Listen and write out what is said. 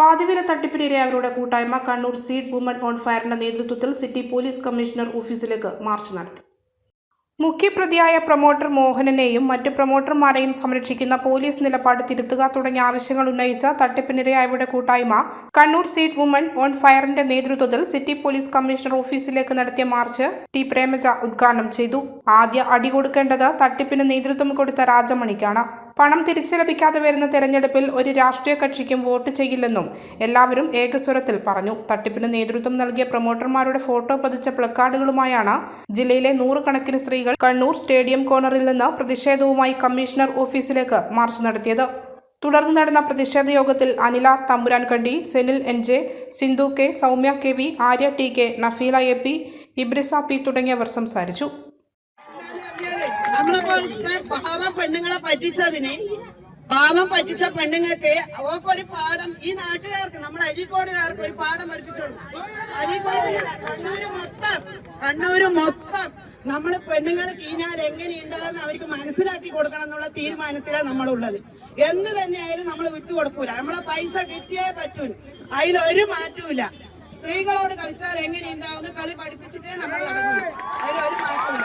പാതിവില തട്ടിപ്പിനിരയായവരുടെ കൂട്ടായ്മ Kannur seed women on ഫയറിന്റെ നേതൃത്വത്തിൽ സിറ്റി പോലീസ് കമ്മീഷണർ ഓഫീസിലേക്ക് മാർച്ച് നടത്തി. മുഖ്യപ്രതിയായ പ്രൊമോട്ടർ മോഹനനെയും മറ്റ് പ്രൊമോട്ടർമാരെയും സംരക്ഷിക്കുന്ന പോലീസ് നിലപാട് തിരുത്തുക തുടങ്ങിയ ആവശ്യങ്ങൾ ഉന്നയിച്ച തട്ടിപ്പിനിരയായവരുടെ കൂട്ടായ്മ കണ്ണൂർ സീറ്റ് വുമൺ ഓൺ ഫയറിന്റെ നേതൃത്വത്തിൽ സിറ്റി പോലീസ് കമ്മീഷണർ ഓഫീസിലേക്ക് നടത്തിയ മാർച്ച് ടി പ്രേമജ ഉദ്ഘാടനം ചെയ്തു. ആദ്യ അടി കൊടുക്കേണ്ടത് തട്ടിപ്പിന് നേതൃത്വം കൊടുത്ത രാജമണിക്കാണ്. പണം തിരിച്ചു ലഭിക്കാതെ വരുന്ന തെരഞ്ഞെടുപ്പിൽ ഒരു രാഷ്ട്രീയ കക്ഷിക്കും വോട്ട് ചെയ്യില്ലെന്നും എല്ലാവരും ഏകസ്വരത്തിൽ പറഞ്ഞു. തട്ടിപ്പിന് നേതൃത്വം നൽകിയ പ്രൊമോട്ടർമാരുടെ ഫോട്ടോ പതിച്ച പ്ലക്കാർഡുകളുമായാണ് ജില്ലയിലെ നൂറുകണക്കിന് സ്ത്രീകൾ കണ്ണൂർ സ്റ്റേഡിയം കോർണറിൽ നിന്ന് പ്രതിഷേധവുമായി കമ്മീഷണർ ഓഫീസിലേക്ക് മാർച്ച് നടത്തിയത്. തുടർന്ന് നടന്ന പ്രതിഷേധ യോഗത്തിൽ Anila Thampuran Kandi Senil N J Sindhu K Soumya K V Arya T K Nafeela A P Ibrisa P തുടങ്ങിയവർ സംസാരിച്ചു. നമ്മളെ പോലത്തെ പാവം പെണ്ണുങ്ങളെ പറ്റിച്ചതിന് പാവം പറ്റിച്ച പെണ്ണുങ്ങൾക്ക് അവർക്കൊരു പാഠം ഈ നാട്ടുകാർക്ക് നമ്മുടെ അരീക്കോടുകാർക്ക് ഒരു പാഠം പഠിപ്പിച്ചോളൂ. അരീക്കോട് കണ്ണൂര് മൊത്തം കണ്ണൂര് മൊത്തം നമ്മൾ പെണ്ണുങ്ങൾ കീഞ്ഞാൽ എങ്ങനെയുണ്ടാകുന്ന അവർക്ക് മനസ്സിലാക്കി കൊടുക്കണം എന്നുള്ള തീരുമാനത്തിലാണ് നമ്മളുള്ളത്. എന്ത് തന്നെയായാലും നമ്മൾ വിട്ടുകൊടുക്കൂല നമ്മളെ പൈസ കിട്ടിയേ പറ്റൂ അതിലൊരു മാറ്റൂല സ്ത്രീകളോട് കളിച്ചാൽ എങ്ങനെയുണ്ടാവുന്ന കളി പഠിപ്പിച്ചിട്ടേ നമ്മൾ നടക്കൂ അതിലൊരു മാറ്റൂല